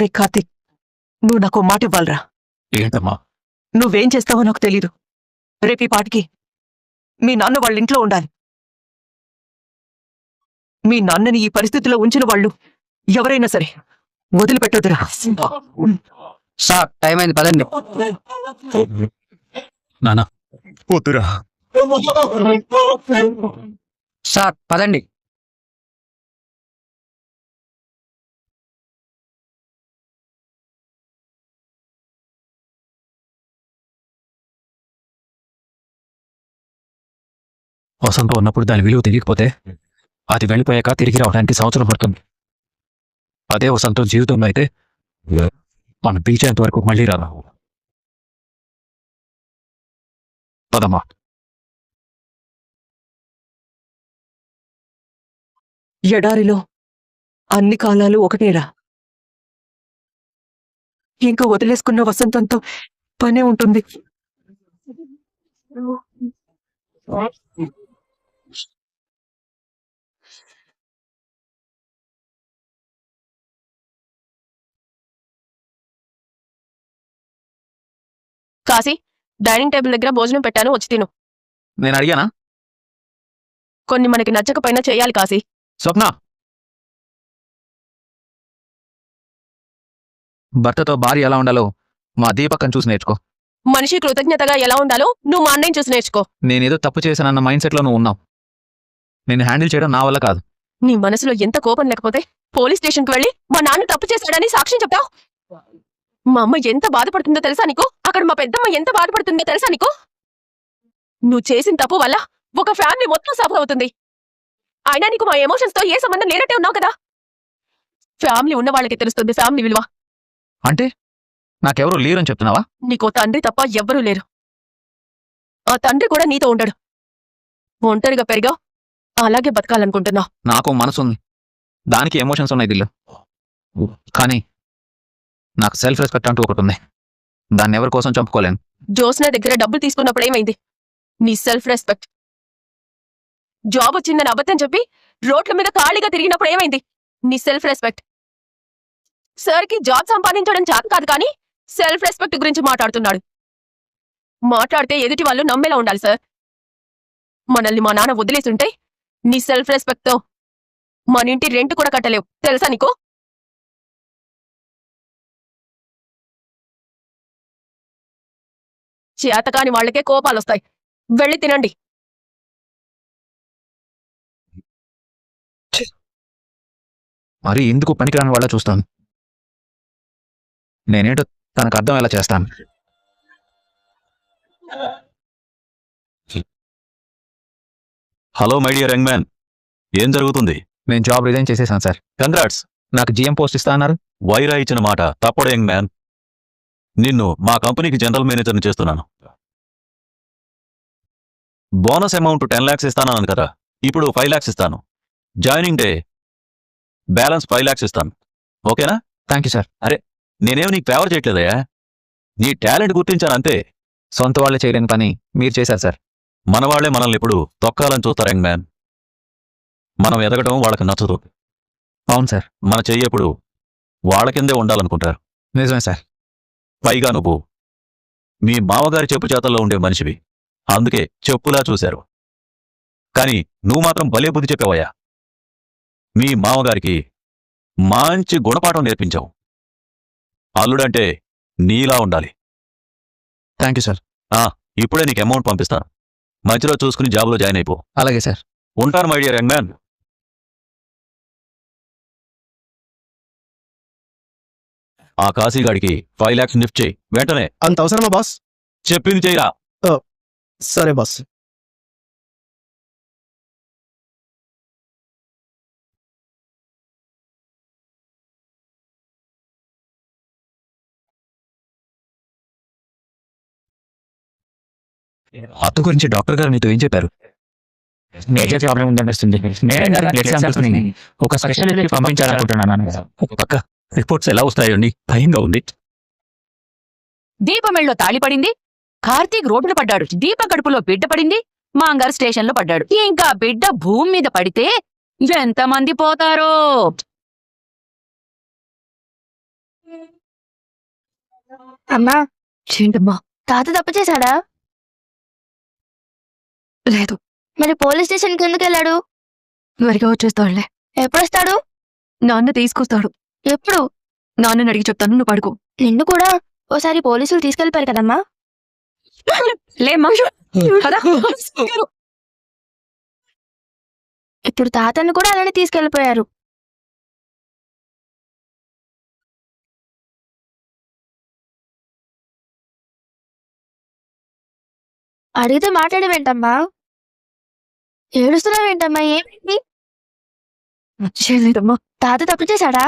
ఒరే కార్తిక్ నువ్వు నాకు మాట ఇవ్వాలరా. ఏంటమ్మా? నువ్వేం చేస్తావో నాకు తెలీదు. రేపు ఈ పాటికి మీ నాన్న వాళ్ళ ఇంట్లో ఉండాలి. మీ నాన్నని ఈ పరిస్థితిలో ఉంచిన వాళ్ళు ఎవరైనా సరే వదిలిపెట్టొద్దురా. సార్ టైం అయింది పదండి. నానా వద్దురా సార్ పదండి. వసంతం ఉన్నప్పుడు దాని విలువ తెలియకపోతే అది వెళ్ళిపోయాక తిరిగి రావడానికి సంవత్సరం పడుతుంది. అదే వసంతం జీవితంలో అయితే మనం పిలిచేంత వరకు మళ్ళీ రాదా పదమ్మా ఎడారిలో అన్ని కాలాలు ఒకటేరా. ఇంకా వదిలేసుకున్న వసంతంతో పనే ఉంటుంది. కాశీ డైనింగ్ టేబుల్ దగ్గర భోజనం పెట్టాను వచ్చి తిను. నేను అడిగానా? కొన్ని మనకి నచ్చకపోయినా చేయాలి కాశీ. స్వప్న! భర్తతో భార్య ఎలా ఉండాలో మా దీపకం చూసి నేర్చుకో. మనిషి కృతజ్ఞతగా ఎలా ఉండాలో నువ్వు మా అన్నయ్య చూసి నేర్చుకో. నేనేదో తప్పు చేశానన్న మైండ్ సెట్లో నువ్వు ఉన్నావు. నేను హ్యాండిల్ చేయడం నా వల్ల కాదు. నీ మనసులో ఎంత కోపం లేకపోతే పోలీస్ స్టేషన్కి వెళ్ళి మా నాన్న తప్పు చేశాడని సాక్ష్యం చెప్తావు? మా అమ్మ ఎంత బాధపడుతుందో తెలుసా నీకు? అక్కడ మా పెద్దమ్మ ఎంత బాధపడుతుందో తెలుసా నీకు? నువ్వు చేసిన తప్పు వల్ల ఒక ఫ్యామిలీ మొత్తం సఫర్ అవుతుంది. అయినా నీకు మా ఎమోషన్స్తో ఏ సంబంధం లేనట్టే ఉన్నావు కదా? ఫ్యామిలీ ఉన్న వాళ్ళకి తెలుస్తుంది ఫ్యామిలీ విలువ. అంటే నాకెవరూ లేరని చెప్తున్నావా? నీకో తండ్రి తప్ప ఎవ్వరూ లేరు. ఆ తండ్రి కూడా నీతో ఉండడు. ఒంటరిగా పెరిగా అలాగే బతకాలనుకుంటున్నావు. నాకు మనసు ఉంది దానికి ఎమోషన్స్ ఉన్నాయి దిల్లు. కానీ నాకు సెల్ఫ్ రెస్పెక్ట్ అంటూ ఒకటి ఉంది. దాన్ని ఎవరి కోసం చంపుకోలేను. జోస్న దగ్గర డబ్బులు తీసుకున్నప్పుడు ఏమైంది? నీ సెల్ఫ్ రెస్పెక్ట్ జాబ్ వచ్చిందని అబద్ధం చెప్పి రోడ్ల మీద ఖాళీగా తిరిగినప్పుడు ఏమైంది? నీ సెల్ఫ్ రెస్పెక్ట్ సార్కి జాబ్ సంపాదించడం చేత కాదు కానీ సెల్ఫ్ రెస్పెక్ట్ గురించి మాట్లాడుతున్నాడు. మాట్లాడితే ఎదుటి వాళ్ళు నమ్మేలా ఉండాలి సార్ మనల్ని మా నాన్న వదిలేసుంటే నీ సెల్ఫ్ రెస్పెక్ట్తో మన ఇంటి రెంట్ కూడా కట్టలేవు. తెలుసా నీకు? చేతకాని వాళ్ళకే కోపాలొస్తాయి. వెళ్ళి తినండి. మరి ఎందుకు పనికిరాని వాళ్ళ చూస్తాను? నేనేంటో తనకు అర్థం ఎలా చేస్తాను? Hello my dear young man ఏం జరుగుతుంది? నేను జాబ్ రిజైన్ చేసేసాను సార్. కంగ్రాట్స్. నాకు జిఎం పోస్ట్ ఇస్తా అన్నారు. వైరా ఇచ్చిన మాట తప్పడు యంగ్ మ్యాన్ నిన్ను మా కంపెనీకి జనరల్ మేనేజర్ని చేస్తున్నాను. బోనస్ అమౌంట్ టెన్ ల్యాక్స్ ఇస్తానన్నాను కదా. ఇప్పుడు ఫైవ్ ల్యాక్స్ ఇస్తాను. Joining day. Balance five lakhs ఇస్తాను. ఓకేనా? Thank you sir. నేనేమి నీకు ఫేవర్ చేయట్లేదయ్యా? నీ టాలెంట్ గుర్తించాను అంతే. సొంత వాళ్ళే చేయలేని పని మీరు చేశారు సార్. మన వాళ్ళే మనల్ని ఇప్పుడు తొక్కాలని చూస్తారు యంగ్ మ్యాన్. మనం ఎదగడం వాళ్ళకి నచ్చదు. అవును సార్. మన చెయ్యప్పుడు వాళ్ళ కిందే ఉండాలనుకుంటారు. నిజమే సార్. పైగా నువ్వు. మీ మామగారి చెప్పు చేతల్లో ఉండే మనిషివి. అందుకే చెప్పులా చూశారు. కాని నువ్వు మాత్రం భలే బుద్ధి చెప్పావయ్యా. మీ మామగారికి మంచి గుణపాఠం నేర్పించావు. అల్లుడంటే నీలా ఉండాలి. Thank you sir. ఇప్పుడే నీకు అమౌంట్ పంపిస్తాను మధ్యలో చూసుకుని జాబ్లో జాయిన్ అయిపో. అలాగే సార్. ఉంటాను మై డియర్ యంగ్ మ్యాన్. ఆ కాశీగాడికి ఫైవ్ ల్యాక్స్ నిఫ్ట్ చేయి. వెంటనే. అంత అవసరమా బాస్? చెప్పింది చేయరా? సరే బాస్ అత్త గురించి డాక్టర్ గారు నీతో ఏం చెప్పారు? మేజర్ ప్రాబ్లం ఉందనిపిస్తుంది. ఒక స్పెషలిస్ట్ పంపించాలనుకుంటున్నాను ఒక పక్క. రిపోర్ట్స్ ఎలా వస్తాయండి భయంగా ఉంది. దీపమెళ్ళలో తాళిపడింది కార్తీక్ రోడ్డున పడ్డాడు. దీప కడుపులో బిడ్డ పడింది. మాంగారు స్టేషన్లో పడ్డాడు. ఇంకా బిడ్డ భూమి మీద పడితే ఎంతమంది పోతారో? అమ్మా. ఏంటమ్మా? తాత తప్పు చేశాడా? లేదు. మరి పోలీస్ స్టేషన్కి ఎందుకు వెళ్ళాడు? త్వరగా వచ్చేస్తాడులే. ఎప్పుడు వస్తాడు నాన్న తీసుకొస్తాడు. ఎప్పుడు? నాన్నని అడిగి చెప్తాను నువ్వు పడుకో. నిన్ను కూడా ఓసారి పోలీసులు తీసుకెళ్ళిపారు కదమ్మా. లేమ్మా పద. ఇప్పుడు తాతను కూడా అలానే తీసుకెళ్ళిపోయారు అడిగితే మాట్లాడేవేంటమ్మా ఏడుస్తున్నావేంటమ్మా ఏమైంది? చేయలేదమ్మా తాత తప్పు చేశాడా?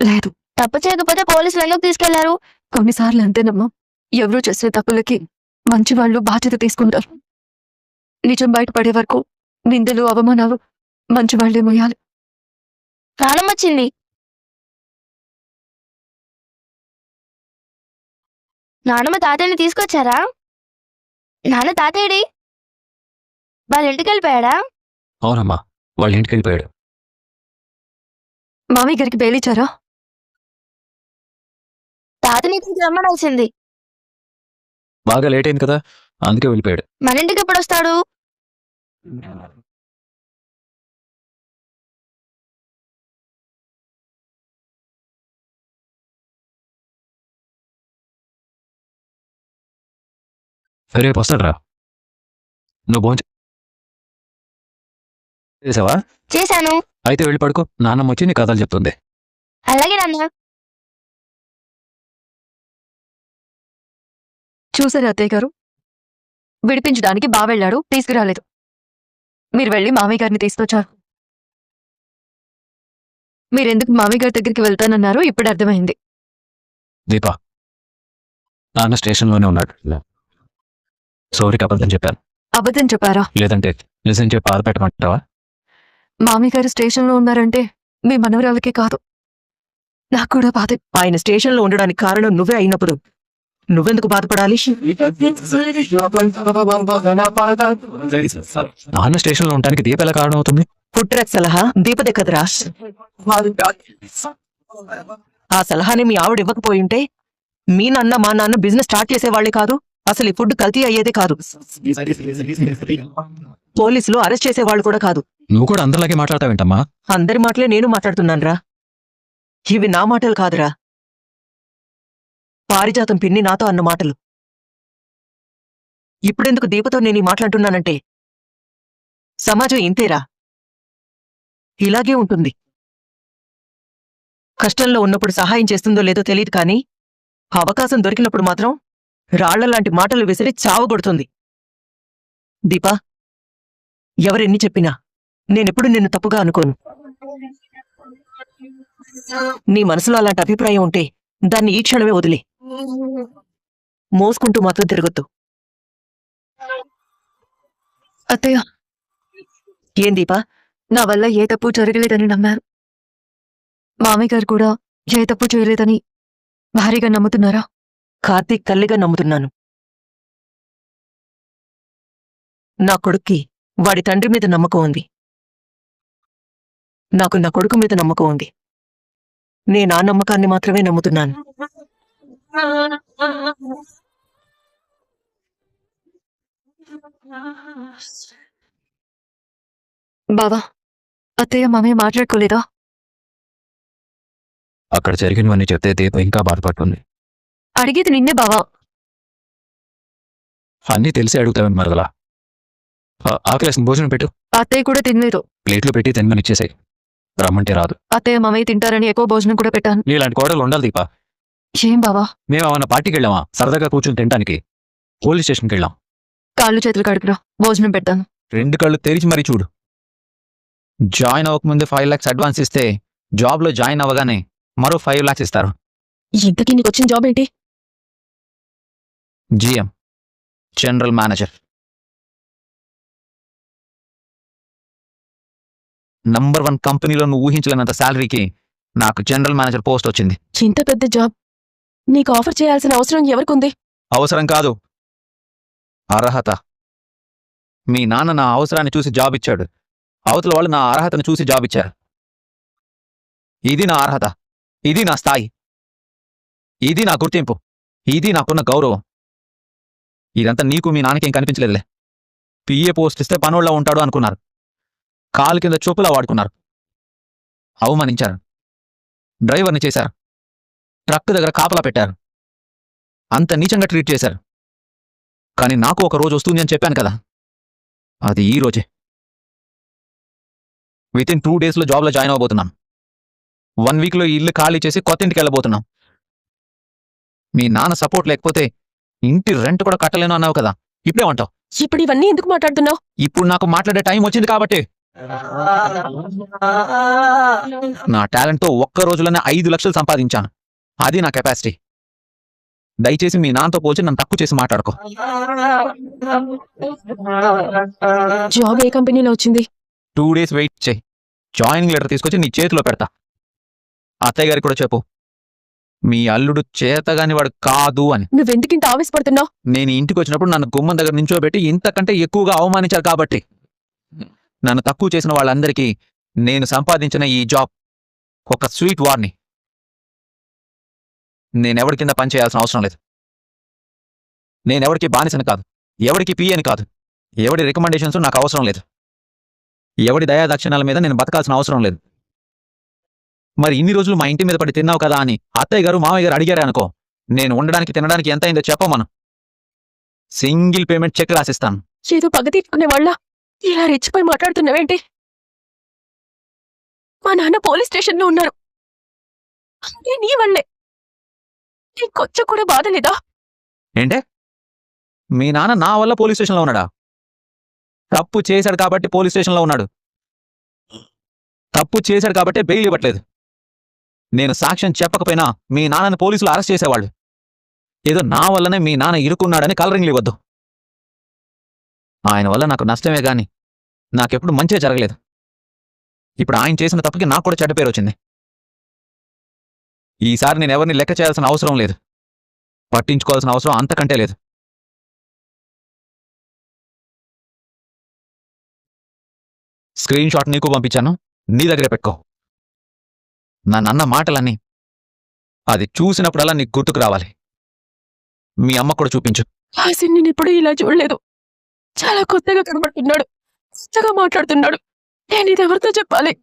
లేదు. తప్పు చేయకపోతే పోలీసులు ఎందుకు తీసుకెళ్ళారు? కొన్నిసార్లు అంతేనమ్మా. ఎవరూ చేసే తప్పులకి మంచి వాళ్ళు బాధ్యత తీసుకుంటారు. నిజం బయటపడే వరకు నిందలు అవమానాలు మంచి వాళ్ళే మొయ్యాలి ప్రాణం వచ్చింది. నానమ్మ తాతయ్యని తీసుకొచ్చారా? నాన్న తాతయ్యడి? వాళ్ళ ఇంటికి వెళ్ళిపోయాడా అవునమ్మా వాళ్ళ ఇంటికి వెళ్ళిపోయాడు మామయ్య గారికి బెయిలిచ్చారా తాతని ఇక్కడికి రమ్మనాల్సింది బాగా లేట్ అయింది కదా అందుకే వెళ్ళిపోయాడు. మన ఇంటికి ఎప్పుడు వస్తాడు రేపు వస్తాడు రా నువ్వు భోంచే చేసావా? చేశాను. అయితే వెళ్ళి పడుకో నాన్నమ్మ వచ్చి నీ కథలు చెప్తుంది. అలాగే నాన్న. చూసారా అత్తయ్య గారు? విడిపించడానికి బావ వెళ్ళాడు తీసుకురాలేదు. మీరు వెళ్ళి మామయ్య గారిని తీసుకొచ్చారు. మీరెందుకు మామయ్య గారి దగ్గరికి వెళ్తానన్నారో? ఇప్పుడు అర్థమైంది. దీపా నాన్న స్టేషన్లోనే ఉన్నాడు. సౌరికి అబద్ధం చెప్పాను. అబద్ధం చెప్పారా? లేదంటే నిజం చెప్పి ఆరపెట్టమంటావా మామయ్య గారు స్టేషన్లో ఉన్నారంటే మీ మనవరాలకే కాదు. నాకు కూడా బాధ. ఆయన స్టేషన్లో ఉండడానికి కారణం నువ్వే అయినప్పుడు నువ్వెందుకు బాధపడాలి? నాన్న స్టేషన్లో ఉండడానికి దీప ఎలా కారణం అవుతుంది? పుట్రక్ సలహా దీపదే కదరా. ఆ సలహాని మీ ఆవిడ ఇవ్వకపోయింటే మీ నాన్న మా నాన్న బిజినెస్ స్టార్ట్ చేసేవాళ్ళే కాదు. అసలు ఈ ఫుడ్ కల్తీ అయ్యేదే కాదు. పోలీసులు అరెస్ట్ చేసేవాళ్ళు కూడా కాదు. నువ్వు కూడా అందరిలాగే మాట్లాడతావేంటమ్మా? అందరి మాటలే నేను మాట్లాడుతున్నానురా. ఇవి నా మాటలు కాదురా. పారిజాతం పిన్ని నాతో అన్న మాటలు. ఇప్పుడెందుకు దీపతో నేను ఈ మాట్లాడుతున్నానంటే? సమాజం ఇంతేరా? ఇలాగే ఉంటుంది. కష్టంలో ఉన్నప్పుడు సహాయం చేస్తుందో లేదో తెలియదు కానీ అవకాశం దొరికినప్పుడు మాత్రం రాళ్ళలాంటి మాటలు విసిరి చావగొడుతుంది. దీపా ఎవరెన్ని చెప్పినా నేనెప్పుడు నిన్ను తప్పుగా అనుకోను. నీ మనసులో అలాంటి అభిప్రాయం ఉంటే దాన్ని ఈ క్షణమే వదిలే. మోసుకుంటూ మాత్రం తిరగొద్దు. అత్తయ్య. ఏం దీపా? నా వల్ల ఏ తప్పు జరగలేదని నమ్మారు. మామయ్య గారు కూడా ఏ తప్పు చేయలేదని భారీగా నమ్ముతున్నారా? కార్తీక్ తల్లిగా నమ్ముతున్నాను. నా కొడుక్కి వాడి తండ్రి మీద నమ్మకం ఉంది. నాకు నా కొడుకు మీద నమ్మకం ఉంది. నేను ఆ నమ్మకాన్ని మాత్రమే నమ్ముతున్నాను. బావా అత్తయ్య మామయ్య మాట్లాడుకోలేదా? అక్కడ జరిగినవన్నీ చెప్తే దీప ఇంకా బాధపడుతుంది. అడిగేది నిన్నే బావా. అన్నీ తెలిసి అడుగుతావని మరదలా ఆకలేసిన భోజనం పెట్టు. అత్తయ్య కూడా తినలేదు. ప్లేట్లు పెట్టి తినమని ఇచ్చేసాయి. రమ్మంటే రాదు. అత్తయ్య మామయ్య తింటారని ఎక్కువ భోజనం కూడా పెట్టాను. నీలాంటి కోడలు ఉండాలి దీపా. ఏం బావా? మేము ఏమన్నా పార్టీకి వెళ్ళామా? సరదాగా కూర్చొని తినడానికి. పోలీస్ స్టేషన్కి వెళ్ళాం. కాళ్ళు చేతులు కడుకురా భోజనం పెడతాను. రెండు కళ్ళు తెరిచి మరీ చూడు. జాయిన్ అవ్వకముందే ఫైవ్ లాక్స్ అడ్వాన్స్ ఇస్తే జాబ్లో జాయిన్ అవ్వగానే మరో ఫైవ్ లాక్స్ ఇస్తారు. ఇంతకీ నీకు వచ్చిన జాబ్ ఏంటి? GM. General manager. Number one కంపెనీలో నువ్వు ఊహించలేనంత శాలరీకి నాకు జనరల్ మేనేజర్ పోస్ట్ వచ్చింది. ఇంత పెద్ద జాబ్? నీకు ఆఫర్ చేయాల్సిన అవసరం ఎవరికుంది? అవసరం కాదు. అర్హత. మీ నాన్న నా అవసరాన్ని చూసి జాబ్ ఇచ్చాడు. అవతల వాళ్ళు నా అర్హతను చూసి జాబ్ ఇచ్చారు. ఇది నా అర్హత. ఇది నా స్థాయి. ఇది నా గుర్తింపు. ఇది నాకున్న గౌరవం. ఇదంతా నీకు మీ నాన్నకేం కనిపించలేదులే. పిఏ పోస్ట్ ఇస్తే పనోళ్ళ ఉంటాడు అనుకున్నారు. కాలు కింద చూపులా వాడుకున్నారు. అవమానించారు. డ్రైవర్ని చేశారు. ట్రక్ దగ్గర కాపలా పెట్టారు. అంత నీచంగా ట్రీట్ చేశారు. కానీ నాకు ఒక రోజు వస్తుంది అని చెప్పాను కదా. అది ఈ రోజే. విత్ ఇన్ టూ డేస్లో జాబ్లో జాయిన్ అవబోతున్నాం. వన్ వీక్లో ఇల్లు ఖాళీ చేసి కొత్త ఇంటికి వెళ్ళబోతున్నాం. మీ నాన్న సపోర్ట్ లేకపోతే ఇంటి రెంట్ కూడా కట్టలేను అన్నావు కదా. ఇప్పుడేమంటావు ఇప్పుడు ఇవన్నీ ఎందుకు మాట్లాడుతున్నావు? ఇప్పుడు నాకు మాట్లాడే టైం వచ్చింది కాబట్టి. నా టాలెంట్తో ఒక్క రోజులోనే ఐదు లక్షలు సంపాదించాను. అది నా కెపాసిటీ దయచేసి మీ నాన్నతో పోల్చి నన్ను తక్కువ చేసి మాట్లాడుకో. జాబ్ ఏ కంపెనీలో వచ్చింది? టూ డేస్ వెయిట్ చేయి. జాయినింగ్ లెటర్ తీసుకొచ్చి నీ చేతిలో పెడతా. అత్తయ్య గారికి కూడా చెప్పు. మీ అల్లుడు చేతగాని వాడు కాదు అని. నువ్వెందుకు ఇంత ఆవేశపడుతున్నావు? నేను ఇంటికి వచ్చినప్పుడు నన్ను గుమ్మం దగ్గర నించోబెట్టి ఇంతకంటే ఎక్కువగా అవమానించారు కాబట్టి. నన్ను తక్కువ చేసిన వాళ్ళందరికీ నేను సంపాదించిన ఈ జాబ్ ఒక స్వీట్ వార్ని నేనెవరి కింద పని చేయాల్సిన అవసరం లేదు. నేనెవరికి బానిసని కాదు. ఎవరికి పియని కాదు. ఎవడి రికమెండేషన్స్ నాకు అవసరం లేదు. ఎవడి దయాదక్షిణాల మీద నేను బతకాల్సిన అవసరం లేదు. మరి ఇన్ని రోజులు మా ఇంటి మీద పడి తిన్నావు కదా అని అత్తయ్య గారు మామయ్య గారు అడిగారే అనుకో. నేను ఉండడానికి తినడానికి ఎంత అయిందో చెప్పమను సింగిల్ పేమెంట్ చెక్ రాసిస్తాను. ఏదో పగ తీర్చుకునే వాళ్ళ. ఇలా రెచ్చిపోయి మాట్లాడుతున్నావేంటి? మా నాన్న పోలీస్ స్టేషన్లో ఉన్నారు. అదే నీ వల్లే. నీకొచ్చ కూడా బాధ లేదా ఏంటే? మీ నాన్న నా వల్ల పోలీస్ స్టేషన్లో ఉన్నాడా? తప్పు చేశాడు కాబట్టి పోలీస్ స్టేషన్లో ఉన్నాడు. తప్పు చేశాడు కాబట్టి బెయిల్ ఇవ్వట్లేదు. నేను సాక్ష్యం చెప్పకపోయినా మీ నాన్నని పోలీసులు అరెస్ట్ చేసేవాళ్ళు. ఏదో నా వల్లనే మీ నాన్న ఇరుక్కున్నాడని కలరింగ్లు ఇవ్వద్దు. ఆయన వల్ల నాకు నష్టమే గాని నాకెప్పుడు మంచే జరగలేదు. ఇప్పుడు ఆయన చేసిన తప్పుకి నాకు కూడా చెడ్డ పేరు వచ్చింది. ఈసారి నేను ఎవరిని లెక్క చేయాల్సిన అవసరం లేదు. పట్టించుకోవాల్సిన అవసరం అంతకంటే లేదు. స్క్రీన్ షాట్ నీకు పంపించాను. నీ దగ్గరే పెట్టుకో. నా నన్న మాటలన్నీ అది చూసినప్పుడల్లా నీకు గుర్తుకు రావాలి. మీ అమ్మ కూడా చూపించు. హాసిన్ నేను ఎప్పుడూ ఇలా చూడలేదు. చాలా కొత్తగా కనబడుతున్నాడు. కొత్తగా మాట్లాడుతున్నాడు. నేను ఇది ఎవరితో చెప్పాలి?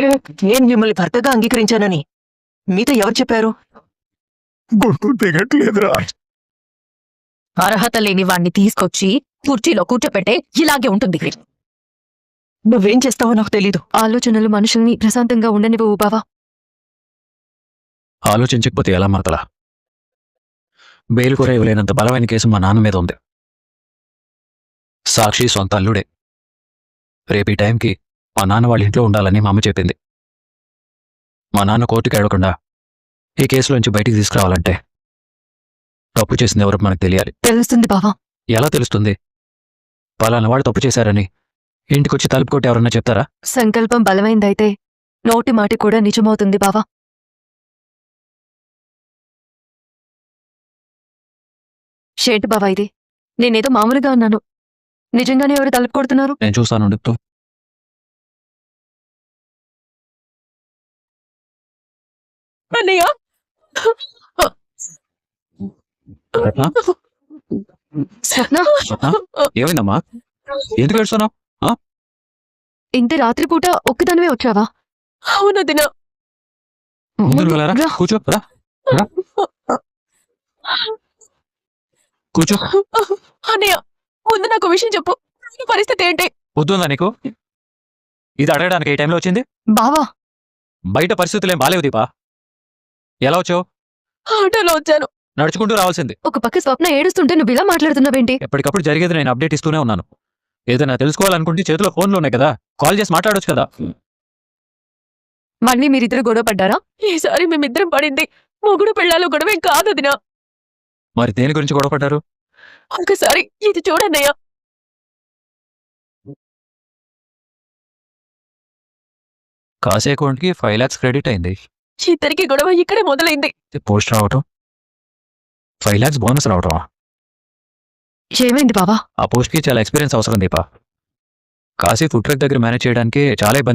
నేను మిమ్మల్ని భర్తగా అంగీకరించానని. మీతో ఎవరు చెప్పారు? గుర్తు దిగట్లేదురా. అర్హత లేని వాణ్ణి తీసుకొచ్చి కుర్చీలో కూర్చోపెట్టే ఇలాగే ఉంటుంది. నువ్వేం చేస్తావో నాకు తెలీదు. ఆలోచనలు మనుషుల్ని ప్రశాంతంగా ఉండనివ్వవు బావా. ఆలోచించకపోతే ఎలా మరతలా? బెయిల్ కూడా ఇవ్వలేనంత బలమైన కేసు మా నాన్న మీద ఉంది. సాక్షి సొంత అల్లుడే. రేపు ఈ టైంకి మా నాన్న వాళ్ళ ఇంట్లో ఉండాలని మా అమ్మ చెప్పింది. మా నాన్న కోర్టుకి అడగకుండా ఈ కేసులోంచి బయటికి తీసుకురావాలంటే తప్పు చేసింది ఎవరో మనకు తెలియాలి. తెలుస్తుంది బావా. ఎలా తెలుస్తుంది? పలానా వాడు తప్పు చేశారని ఇంటికొచ్చి తలుపు కొట్టి ఎవరన్నా చెప్తారా? సంకల్పం బలమైందైతే నోటి మాటి కూడా నిజమవుతుంది బావా. షేట్ బావా ఇది. నేనేదో మామూలుగా అన్నాను నిజంగానే ఎవరు తలుపు కొడుతున్నారు? నేను చూస్తాను అన్నయ్య? రత్న? ఏమైందమ్మా? ఎందుకు ఏడుస్తున్నావు? ఇంత రాత్రిపూట ఒక్కదానివే వచ్చావా? అవును దిన. కూర్చో రా. కూర్చో. అన్నయ్య ముందు నాకు విషయం చెప్పు. నీ పరిస్థితి ఏంటి? వద్దుందా నీకు? ఇది అడగడానికి ఏ టైంలో వచ్చింది? బావా. బయట పరిస్థితులు ఏం బాలేవు దీపా. ఎలా వచ్చావు? ఆటోలో వచ్చాను. నడుచుకుంటూ రావాల్సింది. ఒక పక్క స్వప్న ఏడుస్తుంటే నువ్వు ఇలా మాట్లాడుతున్నావేంటి? ఎప్పటికప్పుడు జరిగేది నేను అప్డేట్ ఇస్తూనే ఉన్నాను. ఏదైనా తెలుసుకోవాలనుకుంటే చేతిలో ఫోన్లు ఉన్నాయి కదా కాల్ చేసి మాట్లాడొచ్చు కదా. మళ్ళీ మీరిద్దరు గొడవ పడ్డారా? ఈసారి మేమిద్దరం పడింది. మొగుడు పెళ్ళాలు గొడవే కాదు దిన మరి దేని గురించి గొడవపడ్డారు ఒకసారి ఇది చూడన్నయ్య కాసే అకౌంట్కి ఫైవ్ ల్యాక్స్ క్రెడిట్ అయింది. ఇద్దరికి గొడవ ఇక్కడే మొదలైంది. పోస్ట్ రావటం? ఫైవ్ ల్యాక్స్ బోనస్ రావటం ఏమైంది బావా? ఆ పోస్ట్కి చాలా ఎక్స్పీరియన్స్ అవసరం దీపా. కాశీ ఫుడ్ ట్రక్ దగ్గర మేనేజ్ చేయడానికి చాలా ఇబ్బంది